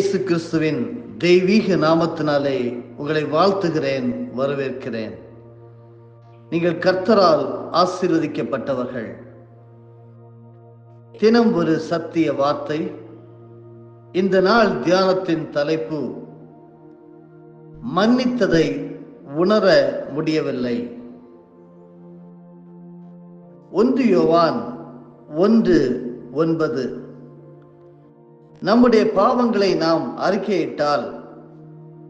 இயேசு கிறிஸ்துவின் தெய்வீக நாமத்தினாலே உங்களை வாழ்த்துகிறேன் வரவேற்கிறேன். நீங்கள் கர்த்தரால் ஆசீர்வதிக்கப்பட்டவர்கள். தினம் ஒரு சத்திய வார்த்தை. இந்த நாள் தியானத்தின் தலைப்பு மன்னித்ததை உணர முடியவில்லை. ஒன்று யோவான் ஒன்று ஒன்பது. நம்முடைய பாவங்களை நாம் அறிக்கையிட்டால்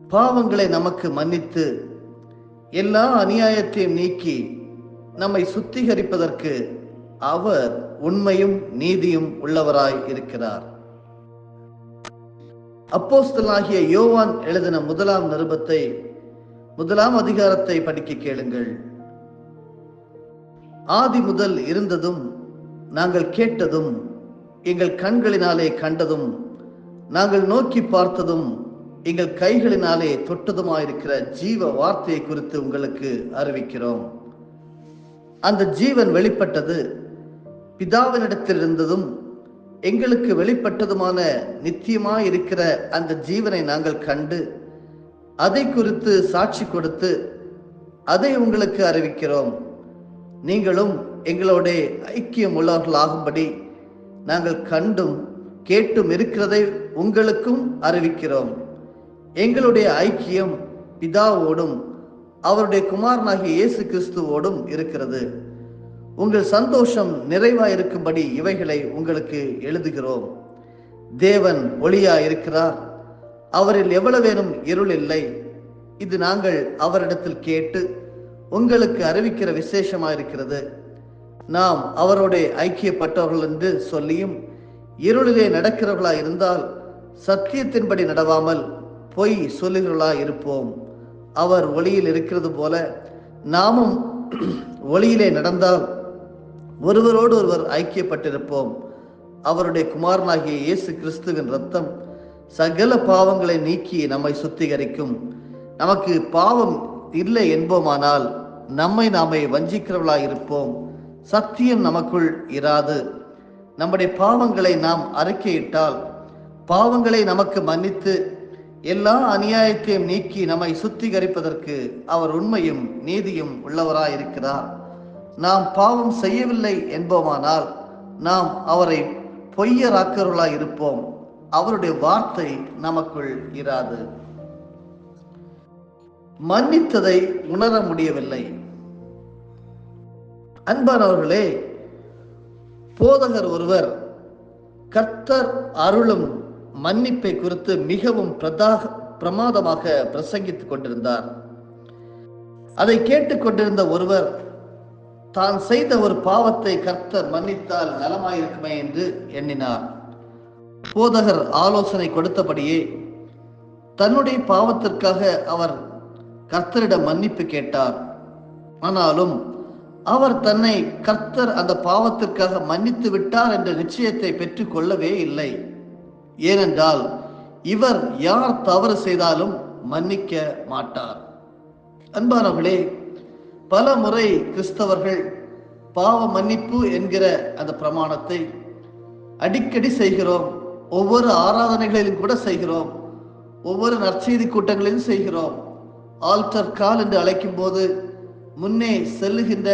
பாவங்களை நமக்கு மன்னித்து எல்லா அநியாயத்தையும் நீக்கி நம்மை சுத்திகரிப்பதற்கு அவர் உண்மையும் நீதியும் உள்ளவராய் இருக்கிறார். அப்போஸ்தலாகிய யோவான் எழுதின முதலாம் நிருபத்தை முதலாம் அதிகாரத்தை படிக்க கேளுங்கள். ஆதி முதல் இருந்ததும் நாங்கள் கேட்டதும் எங்கள் கண்களினாலே கண்டதும் நாங்கள் நோக்கி பார்த்ததும் எங்கள் கைகளினாலே தொட்டதுமாயிருக்கிற ஜீவ வார்த்தையை குறித்து உங்களுக்கு அறிவிக்கிறோம். அந்த ஜீவன் வெளிப்பட்டது பிதாவினிடத்தில் இருந்ததும் எங்களுக்கு வெளிப்பட்டதுமான நித்தியமாய் இருக்கிற அந்த ஜீவனை நாங்கள் கண்டு அதை குறித்து சாட்சி கொடுத்து அதை உங்களுக்கு அறிவிக்கிறோம். நீங்களும் எங்களோட ஐக்கியம் உள்ளவர்களாகும்படி நாங்கள் கண்டும் கேட்டும் இருக்கிறதை உங்களுக்கும் அறிவிக்கிறோம். எங்களுடைய ஐக்கியம் பிதாவோடும் அவருடைய குமாரனாகிய இயேசு கிறிஸ்துவோடும் இருக்கிறது. உங்கள் சந்தோஷம் நிறைவாயிருக்கும்படி இவைகளை உங்களுக்கு எழுதுகிறோம். தேவன் ஒளியா இருக்கிறார் அவரில் எவ்வளவேனும் இருள் இல்லை. இது நாங்கள் அவரிடத்தில் கேட்டு உங்களுக்கு அறிவிக்கிற விசேஷமாயிருக்கிறது. நாம் அவரோட ஐக்கியப்பட்டவர்கள் என்று சொல்லியும் இருளிலே நடக்கிறவர்களா இருந்தால் சத்தியத்தின்படி நடவாமல் பொய் சொல்லுகிறவர்களா இருப்போம் அவர் ஒளியில் இருக்கிறது போல நாமும் ஒளியிலே நடந்தால் ஒருவரோடு ஒருவர் ஐக்கியப்பட்டிருப்போம். அவருடைய குமாரனாகிய இயேசு கிறிஸ்துவின் ரத்தம் சகல பாவங்களை நீக்கி நம்மை சுத்திகரிக்கும். நமக்கு பாவம் இல்லை என்போமானால் நம்மை நாமே வஞ்சிக்கிறவளாய் இருப்போம் சத்தியம் நமக்குள் இராது. நம்முடைய பாவங்களை நாம் அறிக்கையிட்டால் பாவங்களை நமக்கு மன்னித்து எல்லா அநியாயத்தையும் நீக்கி நம்மை சுத்திகரிப்பதற்கு அவர் உண்மையும் நீதியும் உள்ளவராயிருக்கிறார். நாம் பாவம் செய்யவில்லை என்போமானால் நாம் அவரை பொய்யராக்கருளாய் இருப்போம் அவருடைய வார்த்தை நமக்குள் இராது. மன்னித்ததை உணர முடியவில்லை. அன்பானவர்களே போதகர் ஒருவர் கர்த்தர் அருளும் மன்னிப்பை குறித்து மிகவும் பிரதாக பிரமாதமாக பிரசங்கித்துக் கொண்டிருந்தார். அதை கேட்டுக்கொண்டிருந்த ஒருவர் தான் செய்த ஒரு பாவத்தை கர்த்தர் மன்னித்தால் நலமாயிருக்குமே என்று எண்ணினார். போதகர் ஆலோசனை கொடுத்தபடியே தன்னுடைய பாவத்திற்காக அவர் கர்த்தரிடம் மன்னிப்பு கேட்டார். ஆனாலும் அவர் தன்னை கர்த்தர் அந்த பாவத்திற்காக மன்னித்து விட்டார் என்ற நிச்சயத்தை பெற்று கொள்ளவே இல்லை. ஏனென்றால் இவர் யார் தவறு செய்தாலும் மன்னிக்க மாட்டார். அன்பானவர்களே பல முறை கிறிஸ்தவர்கள் பாவ மன்னிப்பு என்கிற அந்த பிரமாணத்தை அடிக்கடி செய்கிறோம். ஒவ்வொரு ஆராதனைகளிலும் கூட செய்கிறோம். ஒவ்வொரு நற்செய்தி கூட்டங்களிலும் செய்கிறோம். ஆல்டர் கால் என்று அழைக்கும் போது முன்னே செல்லுகின்ற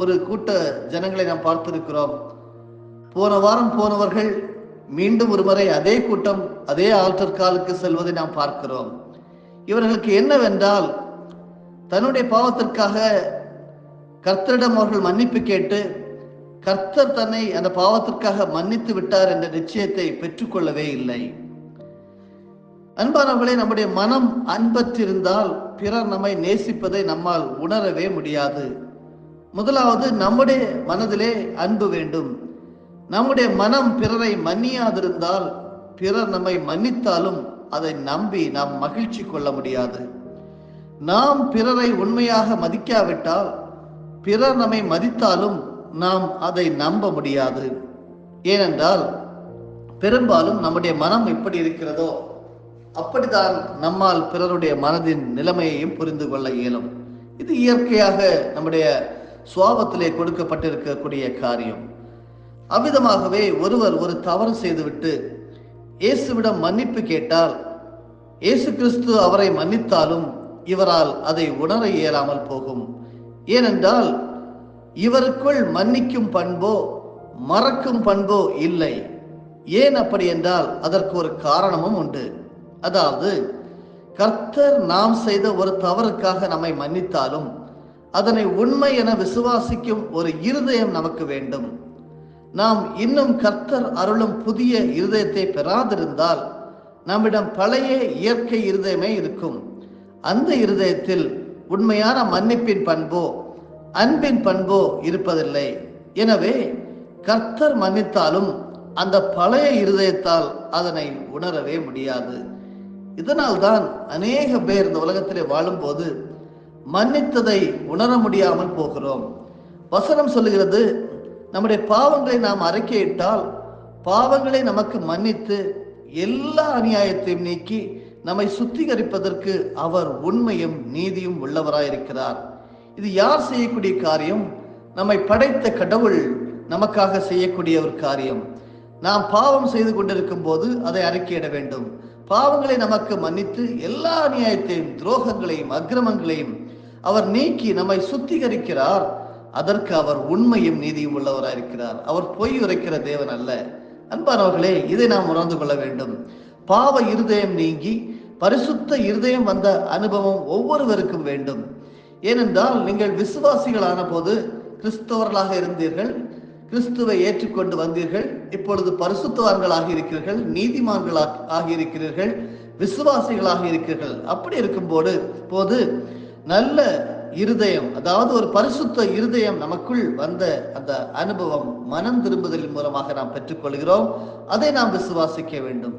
ஒரு கூட்ட ஜனங்களை நாம் பார்த்திருக்கிறோம். போன வாரம் போனவர்கள் மீண்டும் ஒரு முறை அதே கூட்டம் அதே ஆல்டர் காலுக்கு செல்வதை நாம் பார்க்கிறோம். இவர்களுக்கு என்னவென்றால் தன்னுடைய பாவத்திற்காக கர்த்தரிடம் அவர்கள் மன்னிப்பு கேட்டு கர்த்தர் தன்னை அந்த பாவத்திற்காக மன்னித்து விட்டார் என்ற நிச்சயத்தை பெற்றுக்கொள்ளவே இல்லை. அன்பானவர்களே நம்முடைய மனம் அன்பற்றிருந்தால் பிறர் நம்மை நேசிப்பதை நம்மால் உணரவே முடியாது. முதலாவது நம்முடைய மனதிலே அன்பு வேண்டும். நம்முடைய மனம் பிறரை மன்னியாதிருந்தால் பிறர் நம்மை மன்னித்தாலும் அதை நம்பி நாம் மகிழ்ச்சி கொள்ள முடியாது. நாம் பிறரை உண்மையாக மதிக்காவிட்டால் பிறர் நம்மை மதித்தாலும் நாம் அதை நம்ப முடியாது. ஏனென்றால் பெரும்பாலும் நம்முடைய மனம் எப்படி இருக்கிறதோ அப்படித்தான் நம்மால் பிறருடைய மனதின் நிலைமையையும் புரிந்து கொள்ள இயலும். இது இயற்கையாக நம்முடைய சுவாபத்திலே கொடுக்கப்பட்டிருக்கக்கூடிய காரியம். அவ்விதமாகவே ஒருவர் ஒரு தவறு செய்துவிட்டு இயேசுவிடம் மன்னிப்பு கேட்டால் இயேசு கிறிஸ்து அவரை மன்னித்தாலும் இவரால் அதை உணர இயலாமல் போகும். ஏனென்றால் இவருக்குள் மன்னிக்கும் பண்போ மறக்கும் பண்போ இல்லை. ஏன் அப்படி என்றால் அதற்கு ஒரு காரணமும் உண்டு. அதாவது கர்த்தர் நாம் செய்த ஒரு தவறுக்காக நம்மை மன்னித்தாலும் அதனை உண்மை என விசுவாசிக்கும் ஒரு இருதயம் நமக்கு வேண்டும். நாம் இன்னும் கர்த்தர் அருளும் புதிய இருதயத்தை பெறாதிருந்தால் நம்மிடம் பழைய இயற்கை இருதயமே இருக்கும். அந்த இருதயத்தில் உண்மையான மன்னிப்பின் பண்போ அன்பின் பண்போ இருப்பதில்லை. எனவே கர்த்தர் மன்னித்தாலும் அந்த பழைய இருதயத்தால் அதனை உணரவே முடியாது. இதனால்தான் அநேக பேர் இந்த உலகத்திலே வாழும்போது மன்னித்ததை உணர முடியாமல் போகிறோம். வசனம் சொல்லுகிறது நம்முடைய பாவங்களை நாம் அறிக்கையிட்டால் பாவங்களை நமக்கு மன்னித்து எல்லா அநியாயத்தையும் நீக்கி நம்மை சுத்திகரிப்பதற்கு அவர் உண்மையும் நீதியும் உள்ளவராயிருக்கிறார். இது யார் செய்யக்கூடிய காரியம்? நம்மை படைத்த கடவுள் நமக்காக செய்யக்கூடிய ஒரு காரியம். நாம் பாவம் செய்து கொண்டிருக்கும் போது அதை அறிக்கையிட வேண்டும். பாவங்களை நமக்கு மன்னித்து எல்லா அநியாயத்தையும் துரோகங்களையும் அக்கிரமங்களையும் அவர் நீக்கி நம்மை சுத்திகரிக்கிறார். அதற்கு அவர் உண்மையும் நீதியும் உள்ளவராயிருக்கிறார் அவர் பொய் உரைக்கிற தேவன் அல்ல. அன்பானவர்களே இதை நாம் உணர்ந்து கொள்ள வேண்டும். பாவ இருதயம் நீங்கி பரிசுத்த இருதயம் வந்த அனுபவம் ஒவ்வொருவருக்கும் வேண்டும். ஏனென்றால் நீங்கள் விசுவாசிகளான போது கிறிஸ்தவர்களாக இருந்தீர்கள். கிறிஸ்துவை ஏற்றுக்கொண்டு வந்தீர்கள் இப்பொழுது பரிசுத்தவான்களாக இருக்கிறீர்கள் நீதிமான்களாக ஆகியிருக்கிறீர்கள் விசுவாசிகளாக இருக்கிறீர்கள். அப்படி இருக்கும்போது போது நல்ல இருதயம் அதாவது ஒரு பரிசுத்த இருதயம் நமக்குள் வந்த அந்த அனுபவம் மனம் திரும்புதலின் மூலமாக நாம் பெற்றுக்கொள்கிறோம். அதை நாம் விசுவாசிக்க வேண்டும்.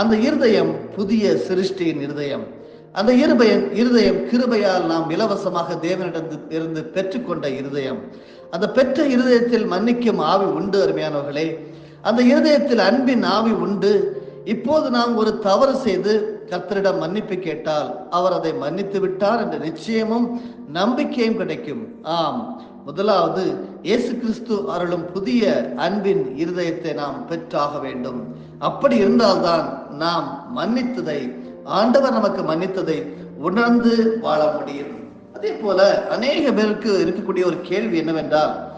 அந்த இருதயம் புதிய சிருஷ்டியின் இருதயம். அந்த இருபயம் இருதயம் கிருபையால் நாம் இலவசமாக தேவனிடம் இருந்து பெற்றுக்கொண்ட இருதயம். அந்த பெற்ற இருதயத்தில் மன்னிக்கும் ஆவி உண்டு அருமையானவர்களே. அந்த இருதயத்தில் அன்பின் ஆவி உண்டு. இப்போது நாம் ஒரு தவறு செய்து கர்த்தரிடம் மன்னிப்பு கேட்டால் அவர் அதை மன்னித்து விட்டார் என்ற நிச்சயமும் நம்பிக்கையும் கிடைக்கும். ஆம். முதலாவது இயேசு கிறிஸ்து அருளும் புதிய அன்பின் இருதயத்தை நாம் பெற்றாக வேண்டும். அப்படி இருந்தால்தான் நாம் மன்னித்ததை ஆண்டவர் நமக்கு மன்னித்ததை உணர்ந்து வாழ முடியும். அதே போல அநேக பேருக்கு இருக்கக்கூடிய ஒரு கேள்வி என்னவென்றால்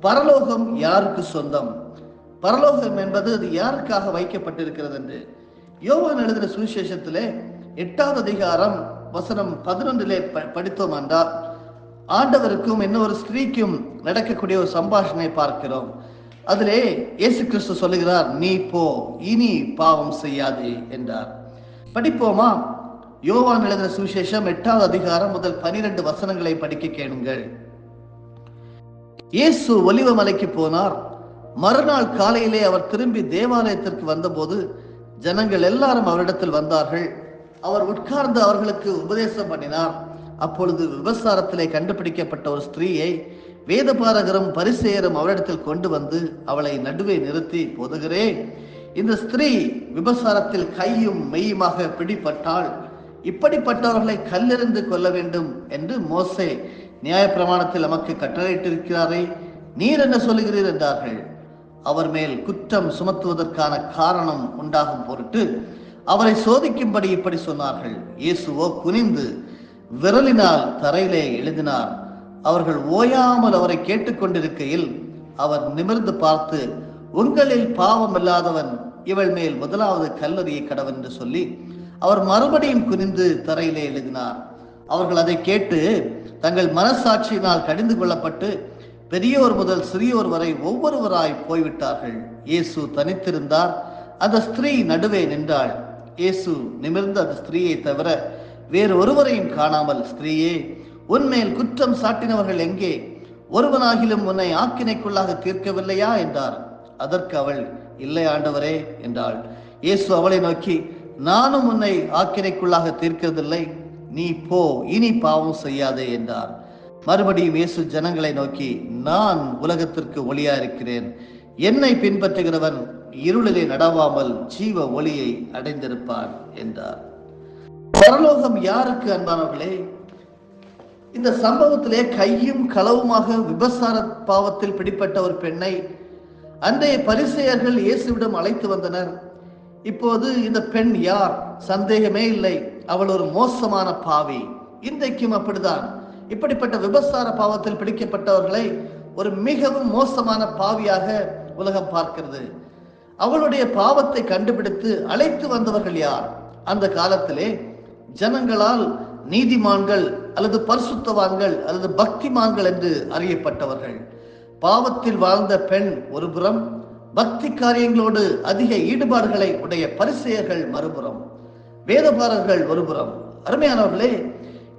பரலோகம் யாருக்கு சொந்தம்? பரலோகம் என்பது அது யாருக்காக வைக்கப்பட்டிருக்கிறது என்று? யோவான் எழுதின சுவிசேஷத்திலே எட்டாவது அதிகாரம் வசனம் பதினொன்றிலே ப- படித்தோம் என்றால் ஆண்டவருக்கும் இன்னொரு ஸ்திரீக்கும் நடக்கக்கூடிய ஒரு சம்பாஷணை பார்க்கிறோம். அதிலே இயேசு கிறிஸ்து சொல்லுகிறார் நீ போ இனி பாவம் செய்யாதே என்றார். படிப்போமா? யோவான் எழுதின சுவிசேஷம் எட்டாவது அதிகாரம் முதல் பனிரெண்டு வசனங்களை படிக்க கேளுங்கள். இயேசு ஒலிவ மலைக்கு போனார். மறுநாள் காலையிலே அவர் திரும்பி தேவாலயத்திற்கு வந்தபோது ஜனங்கள் எல்லாரும் அவரிடத்தில் வந்தார்கள். அவர் உட்கார்ந்து அவர்களுக்கு உபதேசம் பண்ணினார். அப்பொழுது விபசாரத்திலே கண்டுபிடிக்கப்பட்ட ஒரு ஸ்திரீயை வேதபாரகரும் பரிசெயரும் அவரிடத்தில் கொண்டு வந்து அவளை நடுவே நிறுத்தி போதுகிறேன் இந்த ஸ்திரீ விபசாரத்தில் கையும் மெய்யுமாக பிடிபட்டால் இப்படிப்பட்டவர்களை கல்லெறிந்து கொள்ள வேண்டும் என்று மோசே நியாயப்பிரமாணத்தில் நமக்கு கட்டளையிட்டிருக்கிறாரே நீர் என்ன சொல்லுகிறீர் என்றார்கள். அவர் மேல் குற்றம் சுமத்துவதற்கான காரணம் உண்டாகும் பொருட்டு அவரை சோதிக்கும்படி இப்படி சொன்னார்கள். இயேசுவோ குனிந்து விரலினால் தரையிலே எழுதினார். அவர்கள் ஓயாமல் அவரை கேட்டுக்கொண்டிருக்கையில் அவர் நிமிர்ந்து பார்த்து உங்களில் பாவம் இல்லாதவன் இவள் மேல் முதலாவது கல்லறியை கடவன் என்று சொல்லி அவர் மறுபடியும் குனிந்து தரையிலே எழுதினார். அவர்கள் அதை கேட்டு தங்கள் மனசாட்சியினால் கடிந்து கொள்ளப்பட்டு பெரியோர் முதல் சிறியோர் வரை ஒவ்வொருவராய் போய்விட்டார்கள். இயேசு தனித்திருந்தார். அந்த ஸ்திரீ நடுவே நின்றாள். இயேசு நிமிர்ந்த அந்த ஸ்திரீயை தவிர வேறு ஒருவரையும் காணாமல் ஸ்திரீயே உன்மேல் குற்றம் சாட்டினவர்கள் எங்கே? ஒருவனாகிலும் உன்னை ஆக்கினைக்குள்ளாக தீர்க்கவில்லையா? என்றார். அதற்கு அவள் இல்லை ஆண்டவரே என்றாள். இயேசு அவளை நோக்கி நானும் உன்னை ஆக்கிரைக்குள்ளாக தீர்க்கிறதில்லை. நீ போ இனி பாவம் செய்யாதே என்றார். மறுபடியும் இயேசு ஜனங்களை நோக்கி நான் உலகத்திற்கு ஒளியா இருக்கிறேன். என்னை பின்பற்றுகிறவன் இருளிலே நடவாமல் ஜீவ ஒளியை அடைந்திருப்பான் என்றார். பரலோகம் யாருக்கு அன்பானவர்களே? இந்த சம்பவத்திலே கையும் களவுமாக விபசார பாவத்தில் பிடிப்பட்ட ஒரு பெண்ணை அன்றைய பரிசெயர்கள் இயேசுவிடம் அழைத்து வந்தனர். இப்போது இந்த பெண் யார்? சந்தேகமே இல்லை. அவள் ஒரு மோசமான பாவி. இன்றைக்கும் அப்படிதான். இப்படிப்பட்ட விபசார பாவத்தில் பிடிக்கப்பட்டவர்களை ஒரு மிகவும் மோசமான பாவியாக உலகம் பார்க்கிறது. அவளுடைய பாவத்தை கண்டுபிடித்து அழைத்து வந்தவர்கள் யார்? அந்த காலத்திலே ஜனங்களால் நீதிமான்கள் அல்லது பரிசுத்தவான்கள் அல்லது பக்திமான்கள் என்று அறியப்பட்டவர்கள். பாவத்தில் வாழ்ந்த பெண் ஒருபுறம் பக்தி காரியங்களோடு அதிக ஈடுபாடுகளை உடைய பரிசெயர்கள் மறுபுறம் வேதபாரர்கள் ஒருபுறம். அருமையானவர்களே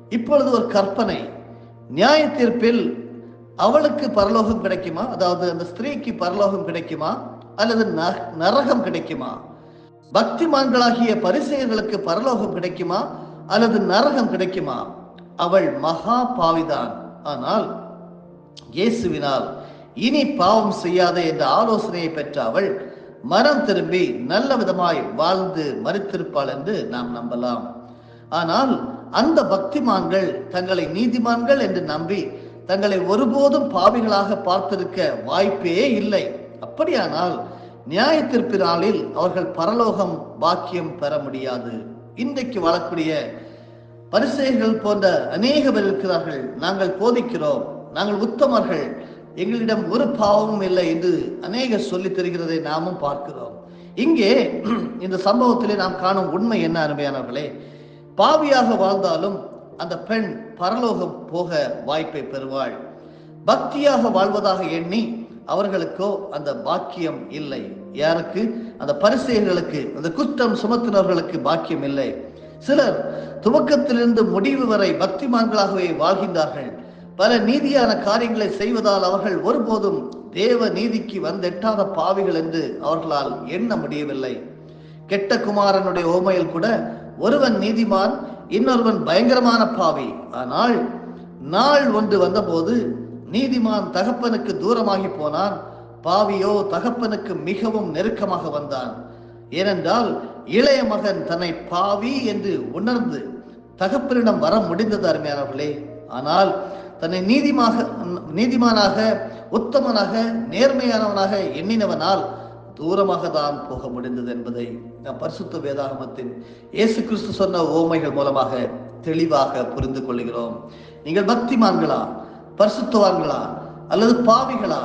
இப்பொழுது ஒரு கற்பனை. நியாய தீர்ப்பில் அவளுக்கு பரலோகம் கிடைக்குமா? அதாவது அந்த ஸ்திரீக்கு பரலோகம் கிடைக்குமா? அல்லது ந- நரகம் கிடைக்குமா? பக்திமான்களாகிய பரிசெயர்களுக்கு பரலோகம் கிடைக்குமா? அல்லது நரகம் கிடைக்குமா? அவள் மகா பாவிதான். ஆனால் இயேசுவினால் இனி பாவம் செய்யாதே என்ற ஆலோசனையை பெற்ற அவள் மனம் திரும்பி நல்ல விதமாய் வாழ்ந்து மறித்திருப்பாள் என்று நாம் நம்பலாம். ஆனால் அந்த பக்திமான்கள் தங்களை நீதிமான்கள் என்று நம்பி தங்களை ஒருபோதும் பாவிகளாக பார்த்திருக்க வாய்ப்பே இல்லை. அப்படியானால் நியாய தீர்ப்பு நாளில் அவர்கள் பரலோகம் பாக்கியம் பெற முடியாது. இன்றைக்கு வாழக்கூடிய பரிசைகள் போன்ற அநேக பேர் இருக்கிறார்கள். நாங்கள் போதிக்கிறோம். நாங்கள் உத்தமர்கள். எங்களிடம் ஒரு பாவமும் இல்லை என்று அநேக சொல்லித் தருகிறதை நாமும் பார்க்கிறோம். இங்கே இந்த சம்பவத்திலே நாம் காணும் உண்மை என்ன அருமையானவர்களே? பாவியாக வாழ்ந்தாலும் அந்த பெண் பரலோகம் போக வாய்ப்பை பெறுவாள். பக்தியாக வாழ்வதாக எண்ணி அவர்களுக்கோ அந்த பாக்கியம் இல்லை. யாருக்கு? அந்த பரிசெயர்களுக்கு அந்த குற்றம் சுமத்தினவர்களுக்கு பாக்கியம் இல்லை. சிலர் துவக்கத்திலிருந்து முடிவு வரை பக்திமான்களாகவே வாழ்கின்றார்கள். பல நீதியான காரியங்களை செய்வதால் அவர்கள் ஒருபோதும் தேவ நீதிக்கு வந்தெட்டாத பாவிகள் என்று அவர்களால் எண்ண முடியவில்லை. கெட்ட குமாரனுடைய ஓமையில் கூட ஒருவன் நீதிமான் இன்னொருவன் பயங்கரமான பாவி. ஆனால் நாள் ஒன்று வந்தபோது நீதிமான் தகப்பனுக்கு தூரமாகி போனான். பாவியோ தகப்பனுக்கு மிகவும் நெருக்கமாக வந்தான். ஏனென்றால் இளைய மகன் தன்னை பாவி என்று உணர்ந்து தகப்பனிடம் வர முடிந்தது அருமையானவர்களே. ஆனால் தன்னை நீதிமாக நீதிமானாக உத்தமனாக நேர்மையானவனாக எண்ணினவனால் தூரமாக தான் போக முடிந்தது என்பதை நாம் பரிசுத்த வேதாகமத்தின் இயேசு கிறிஸ்து சொன்ன ஓமைகள் மூலமாக தெளிவாக புரிந்து கொள்கிறோம். நீங்கள் பக்திமான்களா? பரிசுத்தவான்களா? அல்லது பாவிகளா?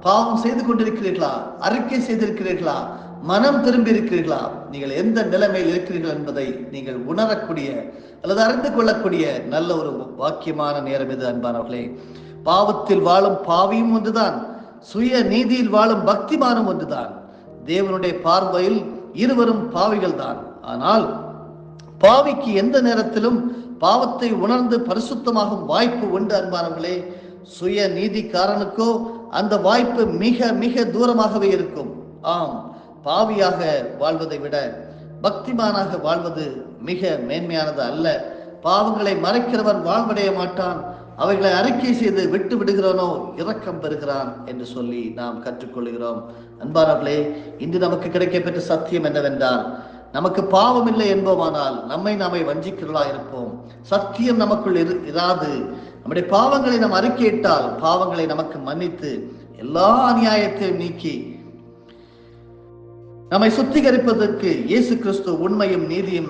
பாவம் செய்து கொண்டிருக்கிறீர்களா? அறிக்கை செய்திருக்கிறீர்களா? மனம் திரும்பி இருக்கிறீர்களா நீங்கள் எந்த நிலைமையில் இருக்கிறீர்கள் என்பதை நீங்கள் உணரக்கூடிய அல்லது அறிந்து கொள்ளக்கூடிய நல்ல ஒரு வாக்கியமான நேரம் இது அன்பானவர்களே. பாவத்தில் வாழும் பாவியும் ஒன்றுதான் சுய நீதியில் வாழும் பக்திமானும் ஒன்றுதான். தேவனுடைய பார்வையில் இருவரும் பாவிகள் தான் ஆனால் பாவிக்கு எந்த நேரத்திலும் பாவத்தை உணர்ந்து பரிசுத்தமாகும் வாய்ப்பு உண்டு அன்பானவர்களே. சுய நீதிக்காரனுக்கோ அந்த வாய்ப்பு மிக மிக தூரமாகவே இருக்கும். ஆம். பாவியாக வாழ்வதை விட பக்திமானாக வாழ்வது மிக மேன்மையானது அல்ல. பாவங்களை மறைக்கிறவன் வாழ்வடைய மாட்டான். அவைகளை அறிக்கை செய்து விட்டு விடுகிறானோ இரக்கம் பெறுகிறான் என்று சொல்லி நாம் கற்றுக்கொள்கிறோம். அன்பானவர்களே இன்று நமக்கு கிடைக்கப்பெற்ற சத்தியம் என்னவென்றால் நமக்கு பாவம் இல்லை என்போமானால் நம்மை நாமே வஞ்சிக்கிறதா இருப்போம். சத்தியம் நமக்குள் இரு இராது. நம்முடைய பாவங்களை நாம் அறிக்கையிட்டால் பாவங்களை நமக்கு மன்னித்து எல்லா அநியாயத்தையும் நீக்கி நம்மை சுத்திகரிப்பதற்கு இயேசு கிறிஸ்து உண்மையும் நீதியும்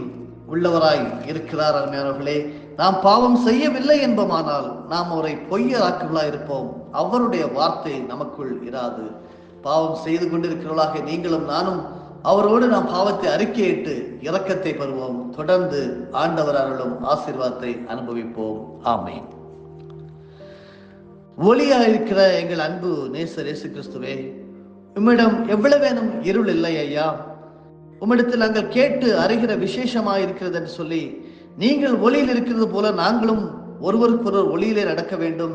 உள்ளவராய் இருக்கிறார் அருமையானவர்களே நாம் பாவம் செய்யவில்லை என்பமானால் நாம் அவரை பொய்யராக்குகளாய் இருப்போம். அவருடைய வார்த்தை நமக்குள் இராது. பாவம் செய்து கொண்டிருக்கிறவர்களாக நீங்களும் நானும் அவரோடு நாம் பாவத்தை அறிக்கையிட்டு இரக்கத்தை பெறுவோம். தொடர்ந்து ஆண்டவர் அருளும் ஆசீர்வாதத்தை அனுபவிப்போம். ஆமை ஒளியா இருக்கிற எங்கள் அன்பு நேசர் இயேசு கிறிஸ்துவே உம்மிடம் எவ்வளவேனும் இருள் இல்லை ஐயா. உம்மிடத்தில் நாங்கள் கேட்டு அறிகிற விசேஷமாக இருக்கிறது என்று சொல்லி நீங்கள் ஒளியில் இருக்கிறது போல நாங்களும் ஒருவருக்கொருவர் ஒளியிலே நடக்க வேண்டும்.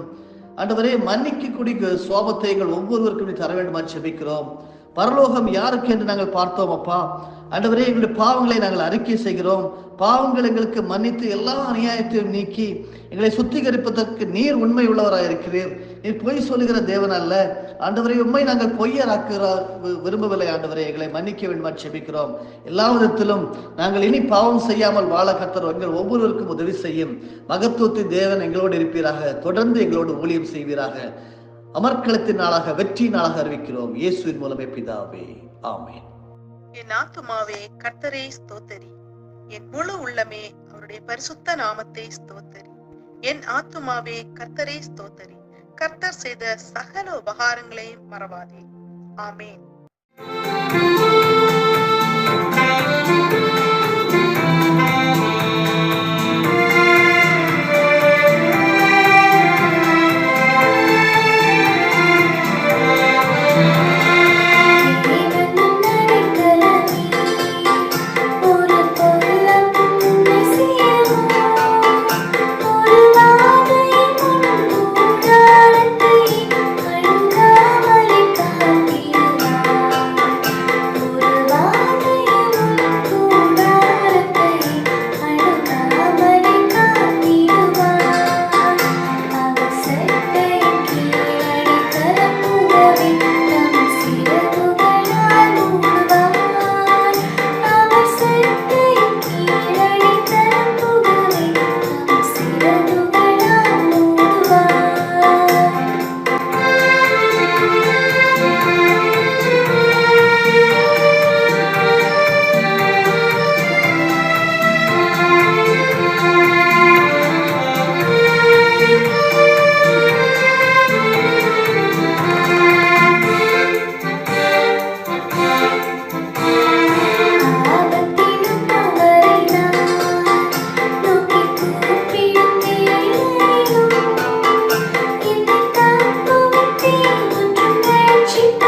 ஆண்டவரே மன்னிக்கக்கூடிய சோபத்தை எங்கள் ஒவ்வொருவருக்கும் நீ தர வேண்டுமா செபிக்கிறோம். பரலோகம் யாருக்கு என்று நாங்கள் பார்த்தோம் அப்பா. ஆண்டவரே எங்களுடைய பாவங்களை நாங்கள் அறிக்கை செய்கிறோம். பாவங்கள் எங்களுக்கு மன்னித்து எல்லா அநியாயத்தையும் நீக்கி எங்களை சுத்திகரிப்பதற்கு நீர் உண்மை உள்ளவராக இருக்கிறீர் நீ பொய் சொல்லுகிற தேவன் அல்ல. ஆண்டவரை உண்மை நாங்கள் பொய்யராக்குகிற விரும்பவில்லை. ஆண்டவரை எங்களை மன்னிக்க வேண்டுமா. செபிக்கிறோம். எல்லா விதத்திலும் நாங்கள் இனி பாவம் செய்யாமல் வாழ கத்தர் எங்கள் ஒவ்வொருவருக்கும் உதவி செய்யும். மகத்துவத்து தேவன் எங்களோடு இருப்பீராக. தொடர்ந்து எங்களோடு ஊழியம் செய்வீராக. அமர்க்களத்தின் நாளாக வெற்றி நாளாக அறிவிக்கிறோம். இயேசுவின் மூலமே பிதாவே. ஆமேன். என் ஆத்துமாவே கர்த்தரை ஸ்தோத்தரி. என் முழு உள்ளமே அவருடைய பரிசுத்த நாமத்தை ஸ்தோத்தரி. என் ஆத்துமாவே கர்த்தரை ஸ்தோத்தரி. கர்த்தர் செய்த சகல உபகாரங்களையும் மறவாதே. ஆமென்.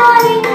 morning.